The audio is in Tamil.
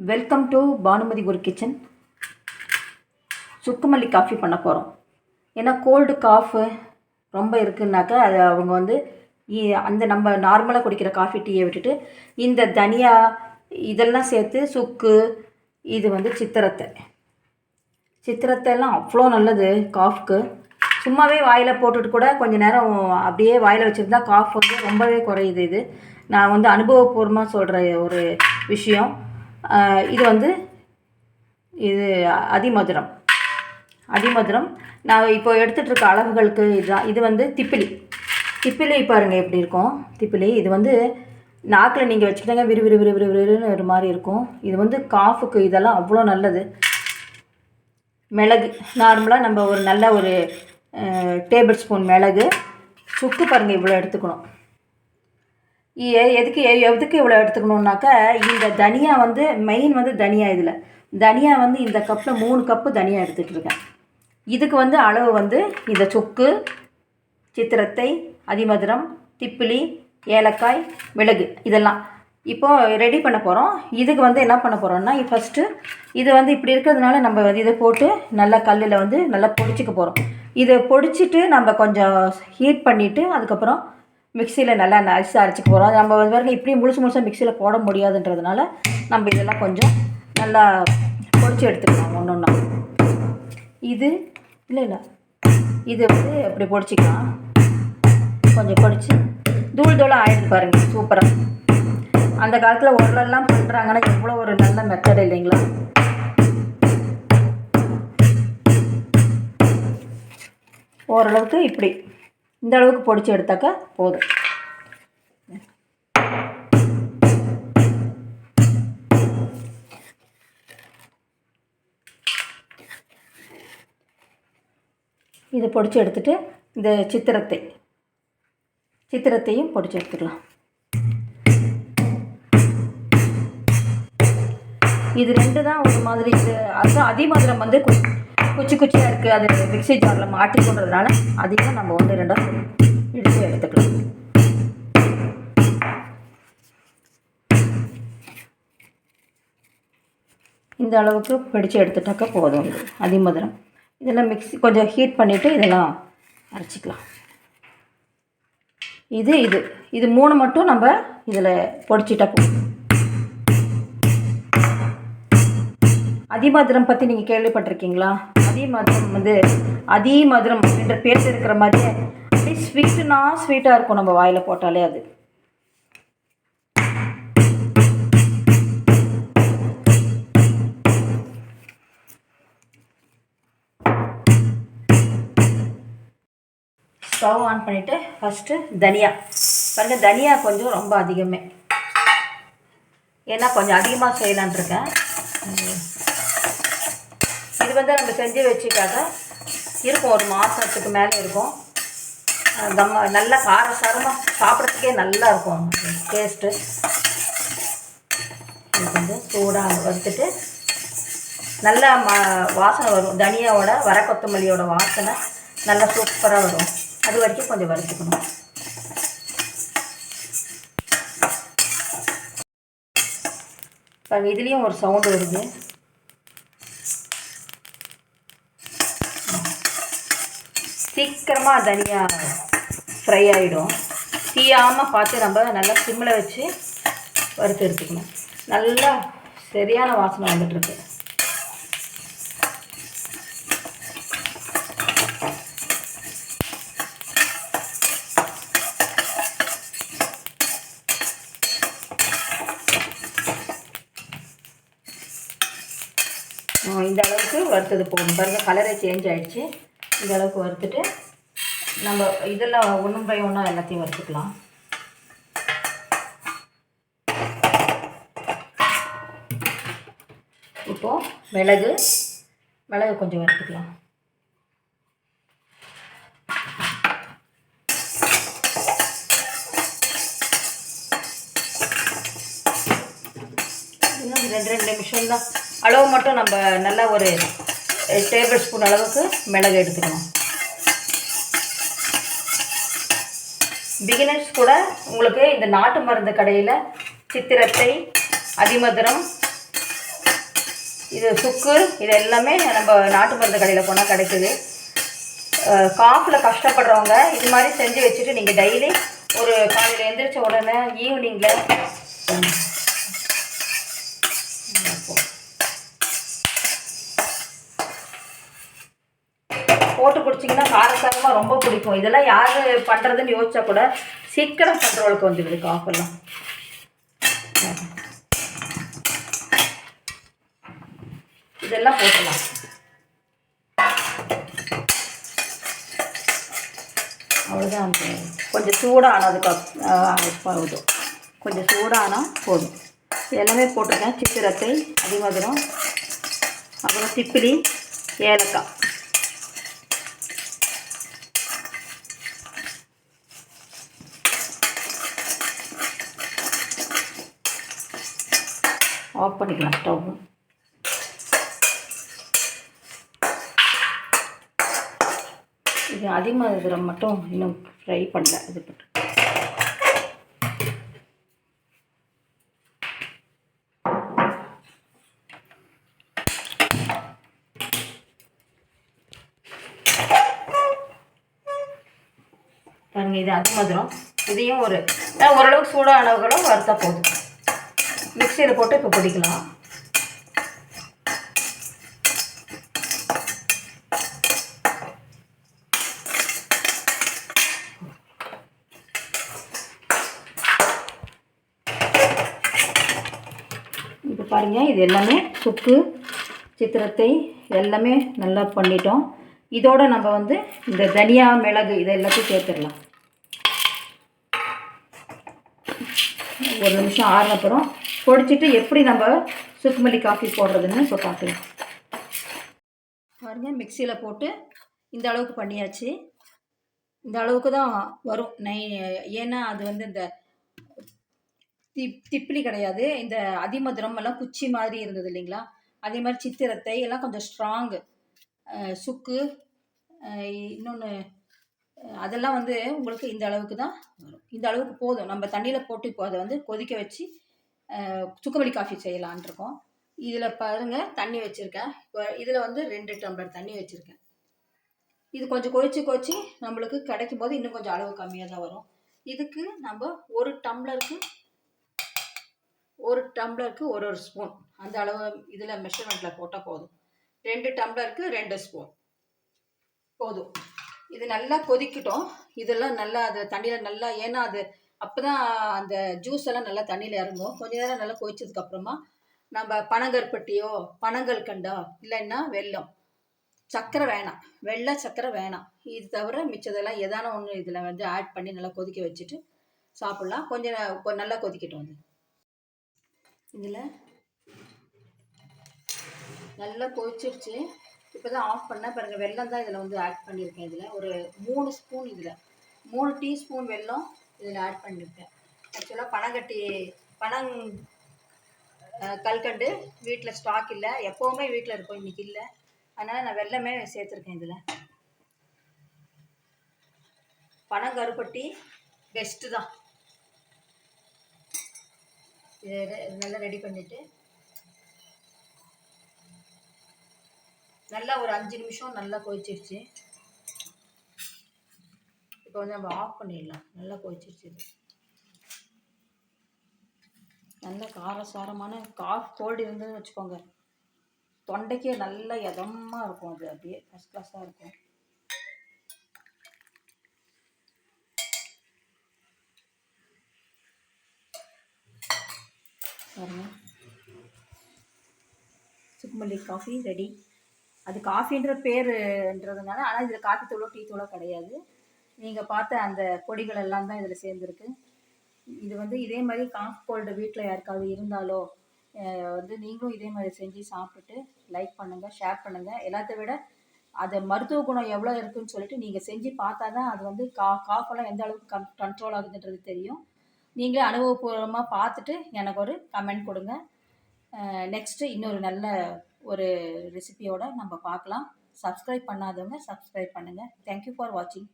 Welcome to Bhanumathi Guru kitchen சுக்குமல்லி coffee பண்ண போகிறோம் ஏன்னா கோல்டு காஃபு ரொம்ப இருக்குன்னாக்கா அது அவங்க வந்து அந்த நம்ம நார்மலாக குடிக்கிற காஃபி டீயை விட்டுட்டு இந்த தனியா இதெல்லாம் சேர்த்து சுக்கு இது வந்து சித்திரத்தை. சித்திரத்தை எல்லாம் அவ்வளோ நல்லது காஃப்க்கு சும்மாவே வாயில் போட்டுட்டு கூட கொஞ்ச நேரம் அப்படியே வாயில் வச்சுருந்தா காஃப் வந்து ரொம்பவே குறையுது இது. நான் வந்து அனுபவபூர்வமாக சொல்கிற ஒரு விஷயம். இது வந்து இது அதிமதுரம். அதிமதுரம். நான் இப்போ எடுத்துகிட்டு இருக்க அளவுகளுக்கு இதுதான். இது வந்து திப்பிலி. திப்பிலி பாருங்கள் எப்படி இருக்கும். திப்பிலி இது வந்து நாக்கில் நீங்கள் வச்சுக்கிட்டீங்க விறு விறு விறு விறு விறுன்னு ஒரு மாதிரி இருக்கும். இது வந்து காஃபுக்கு இதெல்லாம் அவ்வளோ நல்லது. மிளகு. நார்மலாக நம்ம ஒரு நல்ல ஒரு டேபிள் ஸ்பூன் மிளகு. சுக்கு பாருங்கள் இவ்வளோ எடுத்துக்கணும். எதுக்கு எதுக்கு இவ்வளோ எடுத்துக்கணுன்னாக்கா இந்த தனியா வந்து மெயின் வந்து தனியா இதில். தனியா வந்து இந்த கப்பில் மூணு கப்பு தனியா எடுத்துகிட்டு இருக்கேன். இதுக்கு வந்து அளவு வந்து இந்த சுக்கு சித்திரத்தை அதிமதுரம் திப்பிலி ஏலக்காய் மிளகு இதெல்லாம். இப்போது ரெடி பண்ண போகிறோம் இதுக்கு வந்து என்ன பண்ண போகிறோம்னா ஃபஸ்ட்டு இது வந்து இப்படி இருக்கிறதுனால நம்ம வந்து இதை போட்டு நல்லா கல்லில் வந்து நல்லா பொடிச்சிக்க போகிறோம் இதை பொடிச்சிட்டு நம்ம கொஞ்சம் ஹீட் பண்ணிவிட்டு அதுக்கப்புறம் மிக்சியில் நல்லா நைஸ் அரைச்சிக்க போகிறோம் நம்ம வந்து பாருங்க இப்படியே முழுசு முழுசாக மிக்சியில் போட முடியாதுன்றதுனால நம்ம இதெல்லாம் கொஞ்சம் நல்லா பொடிச்சு எடுத்துக்கலாம் ஒன்று ஒன்றா இது இல்லை இல்லை. இது வந்து அப்படி பொடிச்சிக்கலாம் கொஞ்சம் பொடிச்சு தூள் தூளாக ஆயிடுது பாருங்கள் சூப்பராக அந்த காலத்தில் உரலெல்லாம் பண்ணுறாங்கன்னா எவ்வளோ ஒரு நல்ல மெத்தட் இல்லைங்களா? ஓரளவுக்கு இப்படி. இந்த அளவுக்கு பொடிச்சு எடுத்தாக்கா போதும். இதை பொடிச்சு எடுத்துட்டு இந்த சித்திரத்தை சித்திரத்தையும் பொடிச்சு எடுத்துக்கலாம். இது ரெண்டு தான் ஒரு மாதிரி இது அதுதான் அதிமதுரம் வந்து குச்சி குச்சியாக இருக்குது அது மிக்ஸி ஜாரில் மாட்டி கொண்டதுனால அதையும் நம்ம ஒன்று ரெண்டாக இடித்து எடுத்துக்கலாம். இந்த அளவுக்கு பிடிச்சி எடுத்துட்டாக்கா போதும். அதிமதுரம் இதெல்லாம் மிக்ஸி கொஞ்சம் ஹீட் பண்ணிவிட்டு இதெல்லாம் அரைச்சிக்கலாம். இது இது. இது மூணு மட்டும் நம்ம இதில் பொடிச்சிட்டா போதும். அதிமதுரம் பற்றி நீங்கள் கேள்விப்பட்டிருக்கீங்களா? அதிமதுரம் வந்து அதிமதுரம் அப்படின்ற பேர் இருக்கிற மாதிரி அப்படியே ஸ்வீட்டுனா ஸ்வீட்டாக இருக்கும் நம்ம வாயில் போட்டாலே அது. ஸ்டவ் ஆன் பண்ணிவிட்டு ஃபஸ்ட்டு தனியா. பாருங்க தனியா கொஞ்சம் ரொம்ப அதிகமே. ஏன்னா கொஞ்சம் அதிகமாக செய்யலான் இருக்கேன். இது வந்து நம்ம செஞ்சு வச்சுக்காக இருக்கும். ஒரு மாதத்துக்கு மேலே இருக்கும். நம்ம நல்லா காரசாரமாக சாப்பிட்றதுக்கே நல்லா இருக்கும். டேஸ்ட்டு இது வந்து சூடாக வறுத்துட்டு நல்லா ம வாசனை வரும். தனியாவோட வர கொத்தமல்லியோட வாசனை நல்லா சூப்பராக வரும். அது வரைக்கும் கொஞ்சம் வறுத்துக்கணும். இதுலேயும் ஒரு சவுண்டு வருது. சீக்கிரமாக தனியா ஃப்ரை ஆகிடும் தீயாமல் பார்த்து நம்ம நல்லா சிம்மில் வச்சு வறுத்து எடுத்துக்கணும். நல்லா சரியான வாசனை வந்துட்டுருக்கு. இந்த அளவுக்கு வறுத்தது போகும் பாருங்கள் கலரே சேஞ்ச் ஆகிடுச்சு இந்த அளவுக்கு வறுத்துட்டு நம்ம இதெல்லாம் ஒன்றும் பை ஒன்றா எல்லாத்தையும் வறுத்துக்கலாம். இப்போது மிளகு மிளகு கொஞ்சம் வறுத்துக்கலாம். இன்னும் ரெண்டு ரெண்டு நிமிஷம் தான் அளவு மட்டும் நம்ம நல்லா ஒரு டேபிள் ஸ்பூன் அளவுக்கு மிளகு எடுத்துக்கணும். பிகினர்ஸ் கூட உங்களுக்கு இந்த நாட்டு மருந்து கடையில் சித்திரத்தை அதிமதுரம் இது சுக்கு இது எல்லாமே நம்ம நாட்டு மருந்து கடையில் போனால் கிடைக்குது. காஃபில் கஷ்டப்படுறவங்க இது மாதிரி செஞ்சு வச்சுட்டு நீங்கள் டெய்லி ஒரு காலையில் எழுந்திரிச்ச உடனே ஈவினிங்கில் போட்டு குடிச்சிங்கன்னா காரசாரமாக ரொம்ப பிடிக்கும். இதெல்லாம் யார் பண்ணுறதுன்னு யோசிச்சா கூட சீக்கிரம் கண்ட்ரோலுக்கு வந்துடுது காஃபெல்லாம் இதெல்லாம் போட்டலாம் அவ்வளோதான் கொஞ்சம் சூடானதுக்கு போதும். கொஞ்சம் சூடானால் போதும். எல்லாமே போட்டிருக்கேன். சித்திரத்தை அதிமதுரம் அப்புறம் திப்பிலி ஏலக்காய் ஆஃப் பண்ணிக்கலாம் ஸ்டவ் இது அதிமதுரம் மட்டும் இன்னும் ஃப்ரை பண்ணல இது மட்டும் பாருங்க இது அதிமதுரம் இதையும் ஒரு ஓரளவுக்கு சூடானவங்களும் வறுத்தா போதும். மிக்சியில் போட்டு இப்போ பிடிக்கலாம். இப்போ பாருங்கள் இது எல்லாமே சுக்கு சித்திரத்தை எல்லாமே நல்லா பண்ணிட்டோம். இதோட நம்ம வந்து இந்த தனியா மிளகு இதை எல்லாத்தையும் சேர்த்துடலாம். ஒரு நிமிஷம் ஆறுனப்புறம் பொடிச்சிட்டு எப்படி நம்ம சுக்குமல்லி காஃபி போடுறதுன்னு இப்போ பார்க்கலாம் பாருங்கள் மிக்சியில் போட்டு இந்த அளவுக்கு பண்ணியாச்சு. இந்த அளவுக்கு தான் வரும். நை ஏன்னா அது வந்து இந்த திப் திப்பிலி கிடையாது. இந்த அதிமதுரம் எல்லாம் குச்சி மாதிரி இருந்தது இல்லைங்களா? அதே மாதிரி சித்திரத்தை எல்லாம் கொஞ்சம் ஸ்ட்ராங்கு சுக்கு இன்னொன்று அதெல்லாம் வந்து உங்களுக்கு இந்த அளவுக்கு தான் வரும். இந்த அளவுக்கு போதும். நம்ம தண்ணியில் போட்டு இப்போ அதை வந்து கொதிக்க வச்சு சுக்குமல்லி காஃபி செய்யலான் இருக்கோம். இதில் பாருங்கள் தண்ணி வச்சுருக்கேன். இப்போ இதில் வந்து ரெண்டு டம்ளர் தண்ணி வச்சுருக்கேன். இது கொஞ்சம் கொதிச்சு கொதிச்சு நம்மளுக்கு கிடைக்கும் போது இன்னும் கொஞ்சம் அளவு கம்மியாக தான் வரும். இதுக்கு நம்ம ஒரு டம்ளருக்கு ஒரு டம்ளருக்கு ஒரு ஒரு ஸ்பூன். அந்த அளவு இதில் மெஷர்மெண்ட்டில் போட்டால் போதும். ரெண்டு டம்ளருக்கு ரெண்டு ஸ்பூன். போதும். இது நல்லா கொதிக்கட்டும். இதெல்லாம் நல்லா அது தண்ணியில் நல்லா ஏன்னா அது அப்போ தான் அந்த ஜூஸ் எல்லாம் நல்லா தண்ணியில் இறங்கும். கொஞ்ச நேரம் நல்லா கொதிச்சதுக்கு அப்புறமா நம்ம பனங்கற்பட்டியோ பனங்கல் கண்டா இல்லைன்னா வெல்லம். சர்க்கரை வேணாம். வெள்ளை சர்க்கரை வேணாம். இது தவிர மிச்சதெல்லாம் எதான ஒன்று இதில் வந்து ஆட் பண்ணி நல்லா கொதிக்க வச்சுட்டு சாப்பிட்லாம். கொஞ்சம் கொ- நல்லா கொதிக்கட்டும் அது. இதில் நல்லா கொதிச்சிருச்சு. இப்போ தான் ஆஃப் பண்ணேன் பாருங்க வெல்லம் தான் இதில் வந்து ஆட் பண்ணியிருக்கேன் இதில். ஒரு மூணு ஸ்பூன் இதில். மூணு டீஸ்பூன் வெல்லம் இதில் ஆட் பண்ணியிருக்கேன். ஆக்சுவலாக பனங்கட்டி பனங் கல்கண்டு வீட்டில் ஸ்டாக் இல்லை. எப்போவுமே வீட்டில் இருக்கும் இன்றைக்கி இல்லை. அதனால் நான் வெல்லமே சேர்த்துருக்கேன் இதில். பனங்கருப்பட்டி பெஸ்ட்டு தான். இதை நல்லா ரெடி பண்ணிவிட்டு நல்லா ஒரு அஞ்சு நிமிஷம் நல்லா கொதிச்சிருச்சு. இப்போ வந்து நம்ம ஆஃப் பண்ணிடலாம். நல்லா கொதிச்சிருச்சு நல்ல காரசாரமான காஃப் கோல்டு இருந்ததுன்னு வச்சுக்கோங்க. தொண்டைக்கே நல்ல இதமாக இருக்கும் அது. அப்படியே ஃபஸ்ட் கிளாஸாக இருக்கும். பாருங்க. சுக்குமல்லி காஃபி ரெடி அது காஃபின்ற பேருன்றதுனால ஆனால் இதில் காஃபி தூளோ டீ தூளோ கிடையாது. நீங்கள் பார்த்த அந்த பொடிகள் எல்லாம் தான் இதில் சேர்ந்துருக்கு. இது வந்து இதே மாதிரி காஃப் கோல்டு வீட்டில் யாருக்காவது இருந்தாலோ வந்து நீங்களும் இதே மாதிரி செஞ்சு சாப்பிட்டுட்டு லைக் பண்ணுங்கள் ஷேர் பண்ணுங்கள் எல்லாத்த விட அது மருத்துவ குணம் எவ்வளோ இருக்குன்னு சொல்லிட்டு நீங்கள் செஞ்சு பார்த்தா தான் அது வந்து கா காஃபெல்லாம் எந்த அளவுக்கு கம் கண்ட்ரோல் ஆகுதுன்றது தெரியும். நீங்களே அனுபவபூர்வமாக பார்த்துட்டு எனக்கு ஒரு கமெண்ட் கொடுங்க. நெக்ஸ்ட்டு இன்னொரு நல்ல ஒரு ரெசிபியோட நம்ம பார்க்கலாம். சப்ஸ்கிரைப் பண்ணாதவங்க சப்ஸ்கிரைப் பண்ணுங்கள் தேங்க்யூ ஃபார் வாட்சிங்